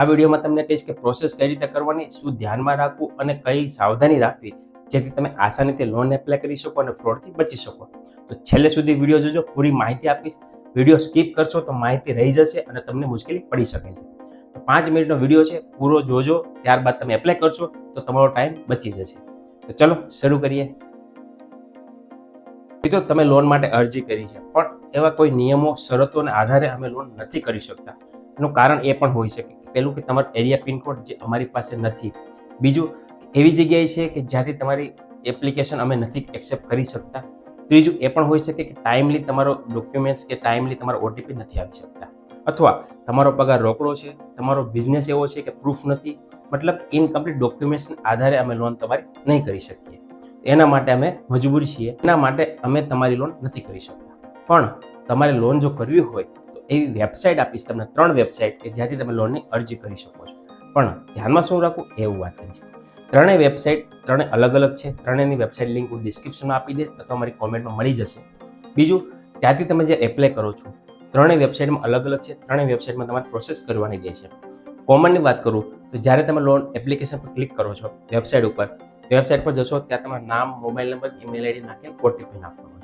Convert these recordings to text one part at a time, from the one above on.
આ વિડીયોમાં તમને કહીશ કે પ્રોસેસ કઈ રીતે કરવાની, શું ધ્યાનમાં રાખવું અને કઈ સાવધાની રાખવી, જેથી તમે આસાનીથી લોન એપ્લાય કરી શકો અને ફ્રોડથી બચી શકો. તો છેલ્લે સુધી વીડિયો જોજો, પૂરી માહિતી આપીશ. વીડિયો સ્કીપ કરશો તો માહિતી રહી જશે અને તમને મુશ્કેલી પડી શકે છે. તો પાંચ મિનિટનો વીડિયો છે, પૂરો જોજો, ત્યારબાદ તમે એપ્લાય કરશો તો તમારો ટાઈમ બચી જશે. તો ચલો, શરૂ કરીએ. મિત્રો, તમે લોન માટે અરજી કરી છે, પણ એવા કોઈ નિયમો, શરતોને આધારે અમે લોન નથી કરી શકતા. એનું કારણ એ પણ હોઈ શકે પહેલું કે તમારો એરિયા પિનકોડ જે અમારી પાસે નથી. બીજું, એવી જગ્યાએ છે કે જ્યાંથી તમારી એપ્લિકેશન અમે નથી એક્સેપ્ટ કરી શકતા. ત્રીજું, એ પણ હોઈ શકે કે ટાઈમલી તમારો ડોક્યુમેન્ટ્સ કે ટાઈમલી તમારો ઓટીપી નથી આવી શકતા. અથવા તમારો પગાર રોકડો છે, તમારો બિઝનેસ એવો છે કે પ્રૂફ નથી, મતલબ ઇનકમ્પ્લીટ ડોક્યુમેન્ટ્સના આધારે અમે લોન તમારી નહીં કરી શકીએ. એના માટે અમે મજબૂર છીએ. એના માટે અમે તમારી લોન નથી કરી શકતા. પણ તમારે લોન જો કરવી હોય એવી વેબસાઇટ આપીશ તમને ત્રણ વેબસાઇટ કે જ્યાંથી તમે લોનની અરજી કરી શકો છો. પણ ધ્યાનમાં શું રાખવું? એવું વાત કરીશ ત્રણેય વેબસાઇટ ત્રણેય અલગ અલગ છે. ત્રણેયની વેબસાઇટ લિંક હું ડિસ્ક્રિપ્શનમાં આપી દઈશ અથવા મારી કોમેન્ટમાં મળી જશે. બીજું, ત્યાંથી તમે જે એપ્લાય કરો છો, ત્રણેય વેબસાઇટમાં અલગ અલગ છે. ત્રણેય વેબસાઇટમાં તમારે પ્રોસેસ કરવાની રહે છે. કોમનની વાત કરું, તો જ્યારે તમે લોન એપ્લિકેશન પર ક્લિક કરો છો વેબસાઇટ ઉપર વેબસાઇટ પર જશો, ત્યાં તમારું નામ મોબાઈલ નંબર ઈમેલ આઈડી નાખીને ઓટીપી નાખવાનો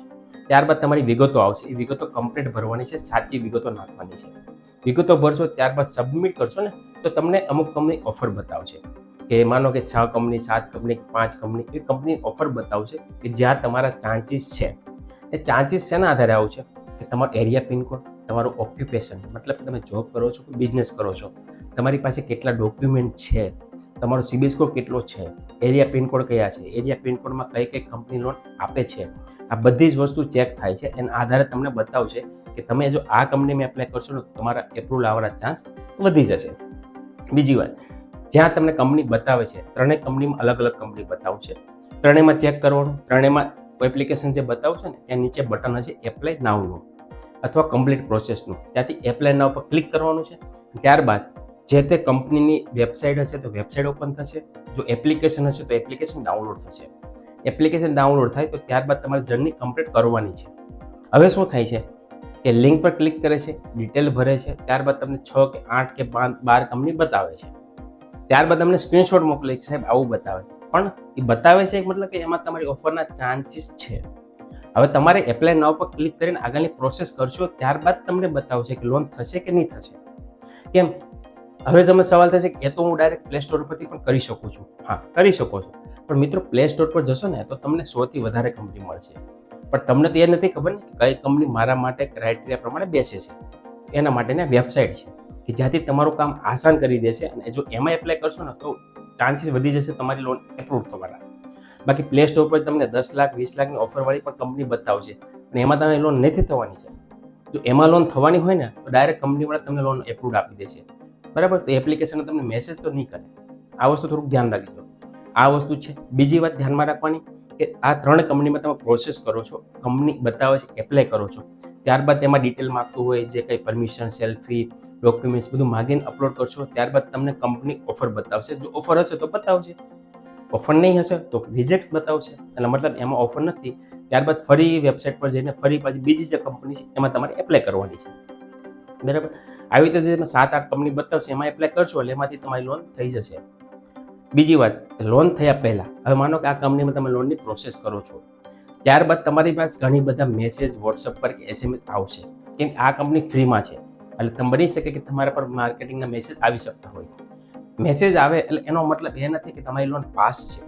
ત્યારબાદ તમારી વિગતો આવશે. એ વિગતો કમ્પ્લીટ ભરવાની છે, સાચી વિગતો નાખવાની છે. વિગતો ભરશો, ત્યારબાદ સબમિટ કરશો ને, તો તમને અમુક કંપની ઓફર બતાવશે. કે માનો કે છ કંપની સાત કંપની પાંચ કંપની એ કંપની ઓફર બતાવશે કે જ્યાં તમારા ચાન્સીસ છે. એ ચાન્સીસ શેના આધારે આવશે કે તમારો એરિયા પિનકોડ તમારું ઓક્યુપેશન મતલબ તમે જોબ કરો છો કે બિઝનેસ કરો છો. તમારી પાસે કેટલા ડોક્યુમેન્ટ છે? તમારો સિબિલ સ્કોર કેટલો છે? એરિયા પિનકોડ કયા છે? એરિયા પિનકોડમાં કઈ કઈ કંપની લોન આપે છે? આ બધી જ વસ્તુ ચેક થાય છે. એના આધારે તમને બતાવશે કે તમે જો આ કંપનીમાં એપ્લાય કરશો તો તમારા એપ્રુવલ આવવાના ચાન્સ વધી જશે. બીજી વાત, જ્યાં તમને કંપની બતાવે છે, ત્રણેય કંપનીમાં અલગ અલગ કંપની બતાવશે ત્રણેયમાં ચેક કરવાનું, ત્રણેયમાં એપ્લિકેશન જે બતાવશે ને, ત્યાં નીચે બટન હશે એપ્લાય નાવનું અથવા કમ્પ્લીટ પ્રોસેસનું ત્યાંથી એપ્લાય નાવ પર ક્લિક કરવાનું છે. ત્યારબાદ જે તે કંપનીની વેબસાઇટ હશે તો વેબસાઇટ ઓપન થશે. જો એપ્લિકેશન હશે તો એપ્લિકેશન ડાઉનલોડ થશે. એપ્લિકેશન ડાઉનલોડ થાય તો ત્યારબાદ તમારે જર્ની કમ્પ્લીટ કરવાની છે. હવે શું થાય છે? કે લિંક પર ક્લિક કરે છે, ડિટેલ ભરે છે, ત્યારબાદ તમને છ કે આઠ કે બાર કંપની બતાવે છે. ત્યારબાદ તમને સ્ક્રીનશોટ મોકલે સાહેબ, આવું બતાવે છે. પણ એ બતાવે છે મતલબ કે એમાં તમારી ઓફરના ચાન્સીસ છે. હવે તમારે એપ્લાય નાવ પર ક્લિક કરીને આગળની પ્રોસેસ કરશો, ત્યારબાદ તમને બતાવશે કે લોન થશે કે નહીં થશે. કેમ? હવે તમે સવાલ થશે કે એ તો હું ડાયરેક્ટ પ્લે સ્ટોર પરથી પણ કરી શકું છું. હા, કરી શકો છો. પણ મિત્રો પ્લે સ્ટોર પર જશો ને, તો તમને સોથી વધારે કંપની મળશે. પણ તમને તો એ નથી ખબર ને કઈ કંપની મારા માટે ક્રાઇટેરિયા પ્રમાણે બેસે છે. એના માટેની વેબસાઇટ છે કે જ્યાંથી તમારું કામ આસાન કરી દેશે અને જો એમાં એપ્લાય કરશો ને, તો ચાન્સીસ વધી જશે તમારી લોન એપ્રુવ થવાના. બાકી પ્લે સ્ટોર પર તમને દસ લાખ, વીસ લાખની ઓફરવાળી પણ કંપની બતાવશે અને એમાં તમે લોન નથી થવાની છે. જો એમાં લોન થવાની હોય ને, તો ડાયરેક્ટ કંપનીવાળા તમને લોન એપ્રુવ આપી દેશે. બરાબર? તો એપ્લિકેશન તમને મેસેજ તો નહીં કરે. આ વસ્તુ થોડુંક ધ્યાન રાખજો. આ વસ્તુ છે. બીજી વાત ધ્યાનમાં રાખવાની કે આ ત્રણ કંપનીમાં તમે પ્રોસેસ કરો છો. કંપની બતાવે છે એપ્લાય કરો છો. ત્યારબાદ તેમાં ડિટેલ માગતું હોય, જે કંઈ પરમિશન સેલ્ફી ડોક્યુમેન્ટ્સ બધું માગીને અપલોડ કરશો, ત્યારબાદ તમને કંપની ઓફર બતાવશે. જો ઓફર હશે તો બતાવશે. ઓફર નહીં હશે તો રિજેક્ટ બતાવશે. એટલે મતલબ એમાં ઓફર નથી. ત્યારબાદ ફરી વેબસાઇટ પર જઈને ફરી પાછી બીજી જે કંપની છે, એમાં તમારે એપ્લાય કરવાની છે. બરાબર? આવી રીતે જે સાત, આઠ કંપની બતાવશે, એમાં એપ્લાય કરશો એટલે એમાંથી તમારી લોન થઈ જશે. બીજી વાત લોન થયા પહેલાં, હવે માનો કે આ કંપનીમાં તમે લોનની પ્રોસેસ કરો છો. ત્યારબાદ તમારી પાસે ઘણી બધા મેસેજ વોટ્સઅપ પર કે એસએમએસ આવશે. કેમ આ કંપની ફ્રીમાં છે. એટલે તમે બની શકે કે તમારા પર માર્કેટિંગના મેસેજ આવી શકતા હોય. મેસેજ આવે એટલે એનો મતલબ એ નથી કે તમારી લોન પાસ છે.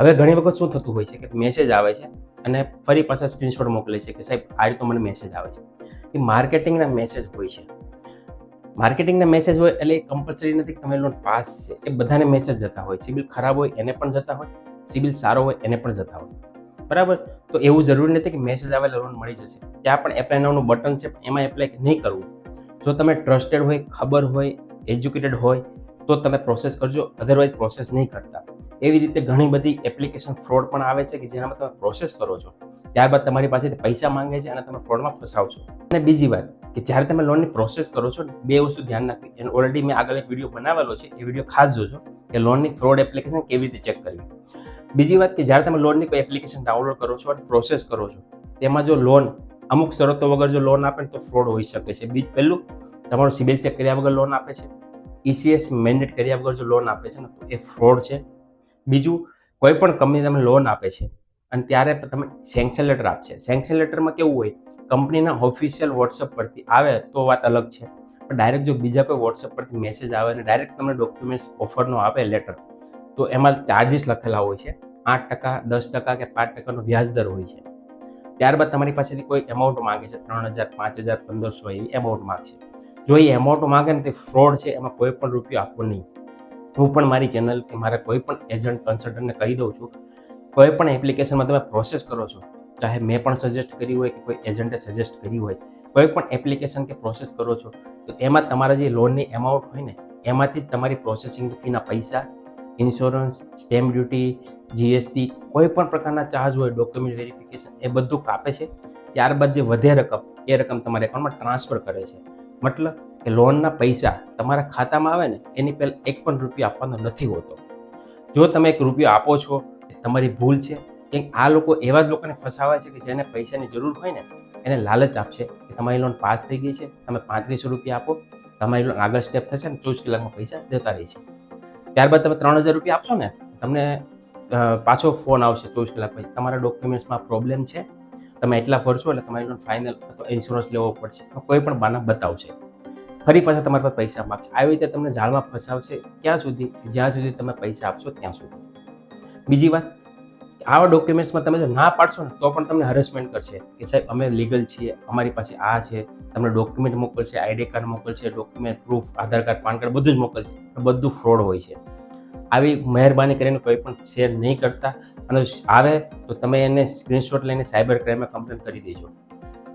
હવે ઘણી વખત શું થતું હોય છે કે મેસેજ આવે છે અને ફરી પાછા સ્ક્રીનશોટ મોકલે છે કે સાહેબ, આ રીતે મને મેસેજ આવે છે. એ માર્કેટિંગના મેસેજ હોય છે. માર્કેટિંગના મેસેજ હોય એટલે એ કમ્પલસરી નથી કે તમારી લોન પાસ છે. એ બધાને મેસેજ જતા હોય. સિબિલ ખરાબ હોય, એને પણ જતા હોય. સિબિલ સારો હોય, એને પણ જતા હોય. બરાબર? તો એવું જરૂરી નથી કે મેસેજ આવે લોન મળી જશે. ત્યાં પણ એપ્લાય નાવનું બટન છે એમાં એપ્લાય નહીં કરવું. જો તમે ટ્રસ્ટેડ હોય, ખબર હોય એજ્યુકેટેડ હોય, તો તમે પ્રોસેસ કરજો. અધરવાઇઝ પ્રોસેસ નહીં કરતા. એવી રીતે ઘણી બધી એપ્લિકેશન ફ્રોડ પણ આવે છે કે જેનામાં તમે પ્રોસેસ કરો છો. ત્યારબાદ તમારી પાસેથી પૈસા માંગે છે અને તમે ફ્રોડમાં ફસાવશો અને બીજી વાત કે જ્યારે તમે લોનની પ્રોસેસ કરો છો, બે વસ્તુ ધ્યાન રાખવી. એન ઓલરેડી મેં આગળ એક વીડિયો બનાવેલો છે, એ વીડિયો ખાસ જોજો કે લોનની ફ્રોડ એપ્લિકેશન કેવી રીતે ચેક કરવી. બીજી વાત કે જ્યારે તમે લોનની કોઈ એપ્લિકેશન ડાઉનલોડ કરો છો અને પ્રોસેસ કરો છો, તેમાં જો લોન અમુક શરતો વગર જો લોન આપે તો ફ્રોડ હોઈ શકે છે. બીજ પહેલું, તમારું સિબિલ ચેક કર્યા વગર લોન આપે છે. ઈસીએસ મેન્ડેટ કર્યા વગર જો લોન આપે છે ને તો એ ફ્રોડ છે. બીજું, કોઈ પણ કંપની તમને લોન આપે છે અને ત્યારે તમે સેન્કશન લેટર આપશે. સેન્કશન લેટરમાં કેવું હોય કંપનીના ઓફિશિયલ વોટ્સઅપ પરથી આવે તો વાત અલગ છે. પણ ડાયરેક્ટ જો બીજા કોઈ વોટ્સઅપ પરથી મેસેજ આવે અને ડાયરેક્ટ તમને ડોક્યુમેન્ટ્સ ઓફરનો આવે લેટર તો એમાં ચાર્જિસ લખેલા હોય છે. આઠ ટકા, દસ ટકા કે પાંચ ટકાનો વ્યાજ દર હોય છે. ત્યારબાદ તમારી પાસેથી કોઈ એમાઉન્ટ માંગે છે, ત્રણ હજાર, પાંચ હજાર, પંદરસો એવી એમાઉન્ટ માગશે. જો એ એમાઉન્ટ માંગે ને તે ફ્રોડ છે, એમાં કોઈ પણ રૂપિયો આપવો નહીં. હું પણ મારી ચેનલ કે મારા કોઈ પણ એજન્ટ કન્સલ્ટન્ટને કહી દઉં છું, કોઈ પણ એપ્લિકેશનમાં તમે પ્રોસેસ કરો છો ચાહે મેં પણ સજેસ્ટ કરી હોય કે કોઈ એજન્ટે સજેસ્ટ કરી હોય, કોઈ પણ એપ્લિકેશન કે પ્રોસેસ કરો છો, તો એમાં તમારા જે લોનની એમાઉન્ટ હોય ને, એમાંથી જ તમારી પ્રોસેસિંગ ફીના પૈસા ઇન્સ્યોરન્સ સ્ટેમ્પ ડ્યુટી જીએસટી કોઈ પણ પ્રકારના ચાર્જ હોય ડોક્યુમેન્ટ વેરિફિકેશન એ બધું કાપે છે. ત્યારબાદ જે વધે રકમ, એ રકમ તમારા એકાઉન્ટમાં ટ્રાન્સફર કરે છે. મતલબ કે લોનના પૈસા તમારા ખાતામાં આવે ને, એની પહેલાં એક પણ રૂપિયો આપવાનો નથી હોતો. જો તમે એક રૂપિયો આપો છો, એ તમારી ભૂલ છે કેમ આ લોકો એવા જ લોકોને ફસાવે છે કે જેને પૈસાની જરૂર હોય ને, એને લાલચ આપશે કે તમારી લોન પાસ થઈ ગઈ છે, તમે પાંત્રીસો રૂપિયા આપો, તમારી લોન આગળ સ્ટેપ થશે ને ચોવીસ કલાકમાં પૈસા દેતા રહે છે. ત્યારબાદ તમે ત્રણ હજાર રૂપિયા આપશો ને, તમને પાછો ફોન આવશે ચોવીસ કલાક પછી. તમારા ડોક્યુમેન્ટ્સમાં પ્રોબ્લેમ છે, તમે એટલા ભરશો એટલે તમારી લોન ફાઇનલ અથવા ઇન્સ્યોરન્સ લેવો પડશે. કોઈ પણ બાના બતાવશે. ફરી પાછા તમારા પાસે પૈસા માગશે. આવી રીતે તમને જાળમાં ફસાવશે ક્યાં સુધી? જ્યાં સુધી તમે પૈસા આપશો ત્યાં સુધી. બીજી વાત આવા ડોક્યુમેન્ટ્સમાં તમે જો ના પાડશો ને, તો પણ તમને હરેસમેન્ટ કરશે. કે સાહેબ, અમે લીગલ છીએ, અમારી પાસે આ છે, તમને ડોક્યુમેન્ટ મોકલશે આઈડી કાર્ડ મોકલશે document proof Aadhaar card PAN card બધું જ મોકલશે. બધું ફ્રોડ હોય છે. આવી મહેરબાની કરીને કોઈ પણ શેર નહીં કરતા. અને આવે તો તમે એને સ્ક્રીનશોટ લઈને સાયબર ક્રાઇમમાં કમ્પ્લેન કરી દેજો.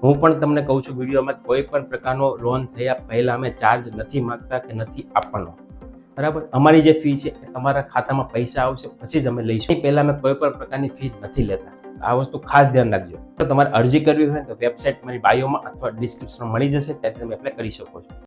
હું પણ તમને કહું છું વિડીયોમાં કોઈ પણ પ્રકારનો લોન થયા પહેલાં અમે ચાર્જ નથી માગતા કે નથી આપવાનો. બરાબર? અમારી જે ફી છે એ તમારા ખાતામાં પૈસા આવશે, પછી જ અમે લઈશું. પહેલાં અમે કોઈ પણ પ્રકારની ફી નથી લેતા. આ વસ્તુ ખાસ ધ્યાન રાખજો. તો તમારે અરજી કરવી હોય તો વેબસાઇટ મારી બાયોમાં અથવા ડિસ્ક્રિપ્શનમાં મળી જશે, ત્યાંથી તમે એપ્લાય કરી શકો છો.